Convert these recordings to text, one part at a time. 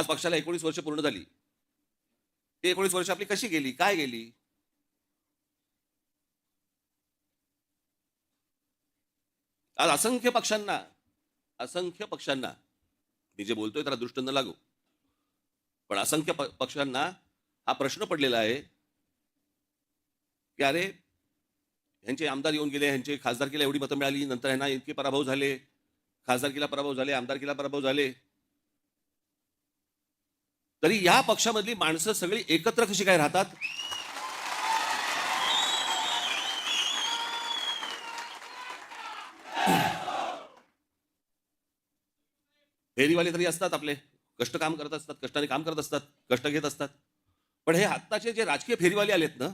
आज पक्षाला एकोणीस वर्ष पूर्ण झाली. ते एकोणीस वर्ष आपली कशी गेली? काय गेली? आज असंख्य पक्षांना असंख्य पक्षांना मी जे बोलतोय त्याला दृष्ट न लागू. पण असंख्य प- पक्षांना हा प्रश्न पडलेला आहे की अरे ह्यांचे आमदार येऊन गेले ह्यांचे खासदारकीला एवढी मतं मिळाली नंतर ह्यांना इतके पराभव झाले खासदारकीला पराभव झाले आमदारकीला पराभव झाले. तरी या पक्षामधली माणसं सगळी एकत्र कशी काय राहतात? फेरीवाले तरी असतात आपले. कष्ट काम करत असतात कष्टाने काम करत असतात कष्ट घेत असतात. पण हे आत्ताचे जे राजकीय फेरीवाले आलेत ना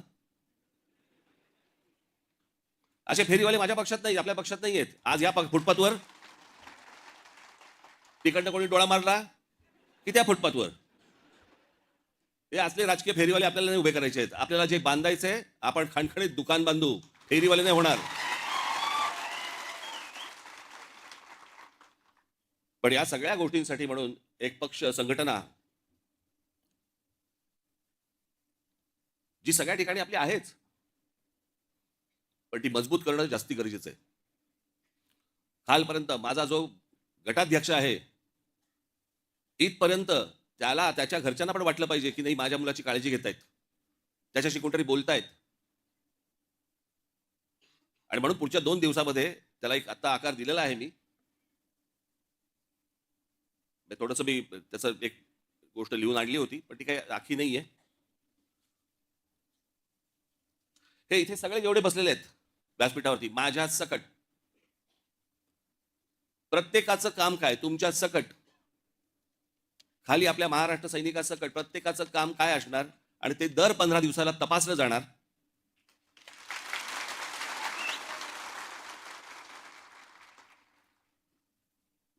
असे फेरीवाले माझ्या पक्षात नाही आपल्या पक्षात नाही आहेत आज या फुटपाथवर तिकडनं कोणी डोळा मारला की त्या फुटपाथवर. हे असले राजकीय फेरीवाले आपल्याला नाही उभे करायचे आहेत. आपल्याला जे बांधायचंय आपण खणखणीत दुकान बांधू. फेरीवाले नाही होणार. पण या सगळ्या गोष्टींसाठी म्हणून एक पक्ष संघटना जी सगळ्या ठिकाणी आपली आहेच पण ती मजबूत करणं जास्ती गरजेचं आहे. कालपर्यंत माझा जो गटाध्यक्ष आहे इथपर्यंत त्याला त्याच्या घरच्यांना पण वाटलं पाहिजे की नाही माझ्या मुलाची काळजी घेत आहेत त्याच्याशी कोणतरी बोलतायत. आणि म्हणून पुढच्या दोन दिवसामध्ये त्याला एक आता आकार दिलेला आहे मी. थोडस मी त्याचं एक गोष्ट लिहून आणली होती पण ती काही राखी नाहीये. हे इथे सगळे जेवढे बसलेले आहेत व्यासपीठावरती. माझ्या सकट. प्रत्येकाचं काम काय? तुमच्या सकट. खाली आपल्या महाराष्ट्र सैनिकाचं प्रत्येकाचं काम काय असणार? आणि ते दर पंधरा दिवसाला तपासलं जाणार.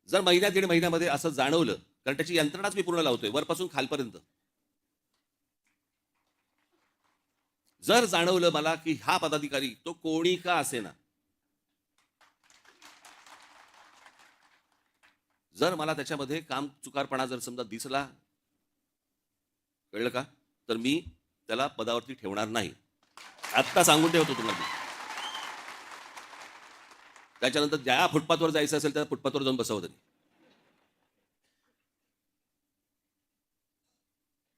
जर महिन्या दीड महिन्यामध्ये असं जाणवलं कारण त्याची यंत्रणाच मी पूर्ण लावतोय वरपासून खालपर्यंत. जर जाणवलं मला की हा पदाधिकारी तो कोणी का असेना जर मला त्याच्यामध्ये काम चुकारपणा जर समजा दिसला कळलं का? तर मी त्याला पदावरती ठेवणार नाही. आत्ता सांगून ठेवतो तुम्हाला मी. त्याच्यानंतर ज्या फुटपाथवर जायचं असेल त्या फुटपाथवर जाऊन बसावं त्यांनी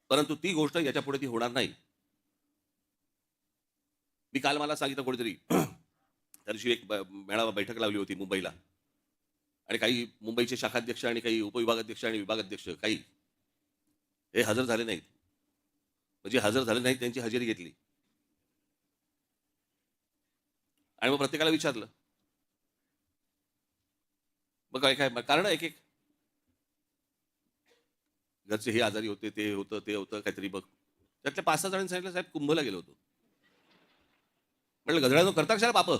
परंतु ती गोष्ट याच्यापुढे ती होणार नाही. मी काल मला सांगितलं कोणीतरी त्या दिवशी एक मेळावा बैठक लावली होती मुंबईला. आणि काही मुंबईचे शाखाध्यक्ष आणि काही उपविभागाध्यक्ष आणि विभागाध्यक्ष काही. हे हजर झाले नाहीत. म्हणजे हजर झाले नाहीत त्यांची हजेरी घेतली. आणि मग प्रत्येकाला विचारलं. मग काय काय कारण एक एक. घरचे हे आजारी होते ते होतं ते होतं काहीतरी बघ. त्यातल्या पाच सहा जणांनी सांगितलं साहेब कुंभला गेलो होतो. म्हटलं गधड्यानं करता कशाला पाप?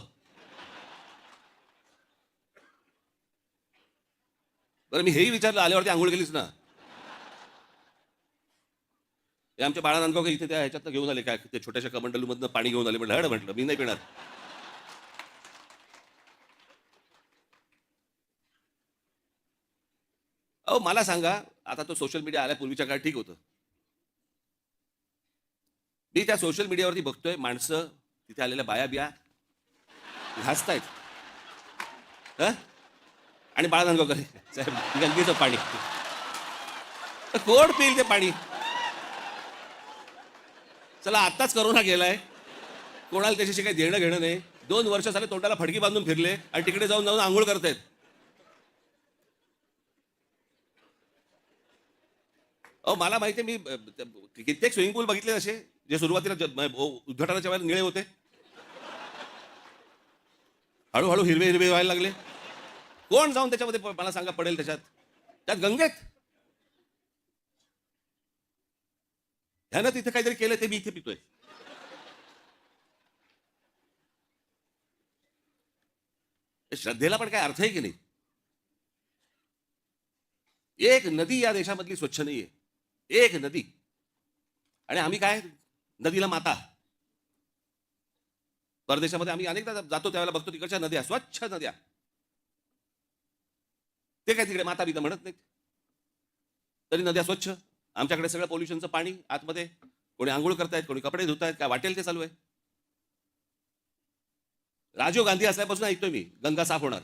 बरं मी हेही विचारलं आल्यावरती आंघोळ केलीच ना? हे आमच्या बाळा नांदगाव इथे त्या ह्याच्यात घेऊन आले काय ते छोट्याशा कमंडलूमधनं पाणी घेऊन आले म्हटलं हड म्हटलं मी नाही पिणार. अहो मला सांगा आता तो सोशल मीडिया आल्या पूर्वीच्या काळात ठीक होतं. मी त्या सोशल मीडियावरती बघतोय माणसं तिथे आलेल्या बाया बिया घासतायत. हा? आणि बाळा नांदगावकर साहेब गंगेचं पाणी. तर कोण पिईल ते पाणी. चला आत्ताच करोना गेलाय. कोणाला त्याच्याशी काही देणं घेणं नाही. दोन वर्ष झाले तोंडाला फडकी बांधून फिरले आणि तिकडे जाऊन जाऊन आंघोळ करतायत. अहो मला माहिती मी कित्येक स्विमिंग पूल बघितले असे जे सुरुवातीला हो, उद्घाटनाच्या वेळेला निळे होते. हळूहळू हिरवे हिरवे व्हायला लागले. कोण जाऊन त्याच्यामध्ये मला सांगा पडेल त्याच्यात? त्यात गंगेत ह्यानं तिथे काहीतरी केलं ते मी इथे पितोय. श्रद्धेला पण काय अर्थ आहे की नाही? एक नदी या देशामधली स्वच्छ नाहीये. एक नदी. आणि आम्ही काय? नदीला माता. परदेशामध्ये आम्ही अनेकदा जातो त्यावेळेला बघतो तिकडच्या नद्या स्वच्छ नद्या. ते काय तिकडे माता पिता म्हणत नाहीत. तरी नद्या स्वच्छ. आमच्याकडे सगळं पोल्युशनचं पाणी आतमध्ये. कोणी आंघोळ करतायत कोणी कपडे धुतायत काय वाटेल ते चालू आहे. राजीव गांधी असल्यापासून ऐकतोय मी गंगा साफ होणार.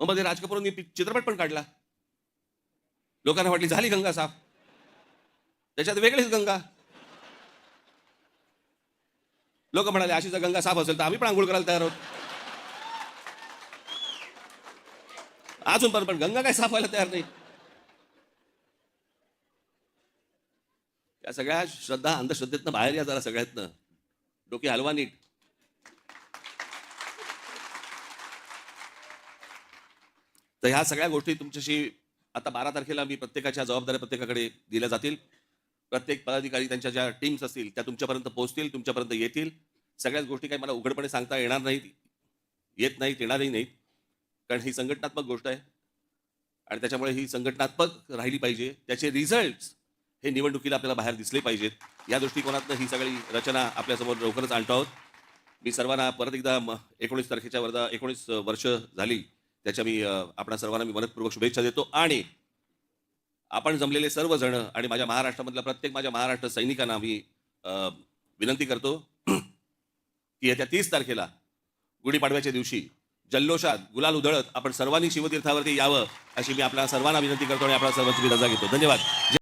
मग मध्ये राज कपूरनी चित्रपट पण काढला. लोकांना वाटली झाली गंगा साफ. त्याच्यात वेगळीच गंगा. लोक म्हणाले अशी जर गंगा साफ असेल तर आम्ही पण आंघोळ करायला तयार आहोत. अजून पण पण गंगा काय साफ व्हायला तयार नाही. या सगळ्या श्रद्धा अंधश्रद्धेतनं बाहेर या जरा सगळ्यातनं. डोके हलवा नीट. तर ह्या सगळ्या गोष्टी तुमच्याशी आता बारा तारखेला मी प्रत्येकाच्या जबाबदाऱ्या प्रत्येकाकडे दिल्या जातील. प्रत्येक पदाधिकारी त्यांच्या ज्या टीम्स असतील त्या तुमच्यापर्यंत पोहोचतील तुमच्यापर्यंत येतील. सगळ्याच गोष्टी काही मला उघडपणे सांगता येणार नाहीत येत नाहीत येणारही नाहीत. कारण ही संघटनात्मक गोष्ट आहे. आणि त्याच्यामुळे ही संघटनात्मक राहिली पाहिजे. त्याचे रिझल्ट्स हे निवडणुकीला आपल्याला बाहेर दिसले पाहिजेत. या दृष्टिकोनातनं ही सगळी रचना आपल्यासमोर लवकरच आणतो आहोत. मी सर्वांना परत एकदा म- एकोणीस तारखेच्या वर्धा एकोणीस वर्ष झाली. त्याच्या मी आपणा सर्वांना मी मनपूर्वक शुभेच्छा देतो. आणि आपण जमलेले सर्वजण आणि माझ्या महाराष्ट्रामधल्या प्रत्येक माझ्या महाराष्ट्र सैनिकांना मी विनंती करतो की येत्या तीस तारखेला गुढीपाडव्याच्या दिवशी जल्लोषात गुलाल उधळत आपण सर्वांनी शिवतीर्थावरती यावं अशी मी आपल्या सर्वांना विनंती करतो आणि आपल्या सर्वांची रजा घेतो. धन्यवाद.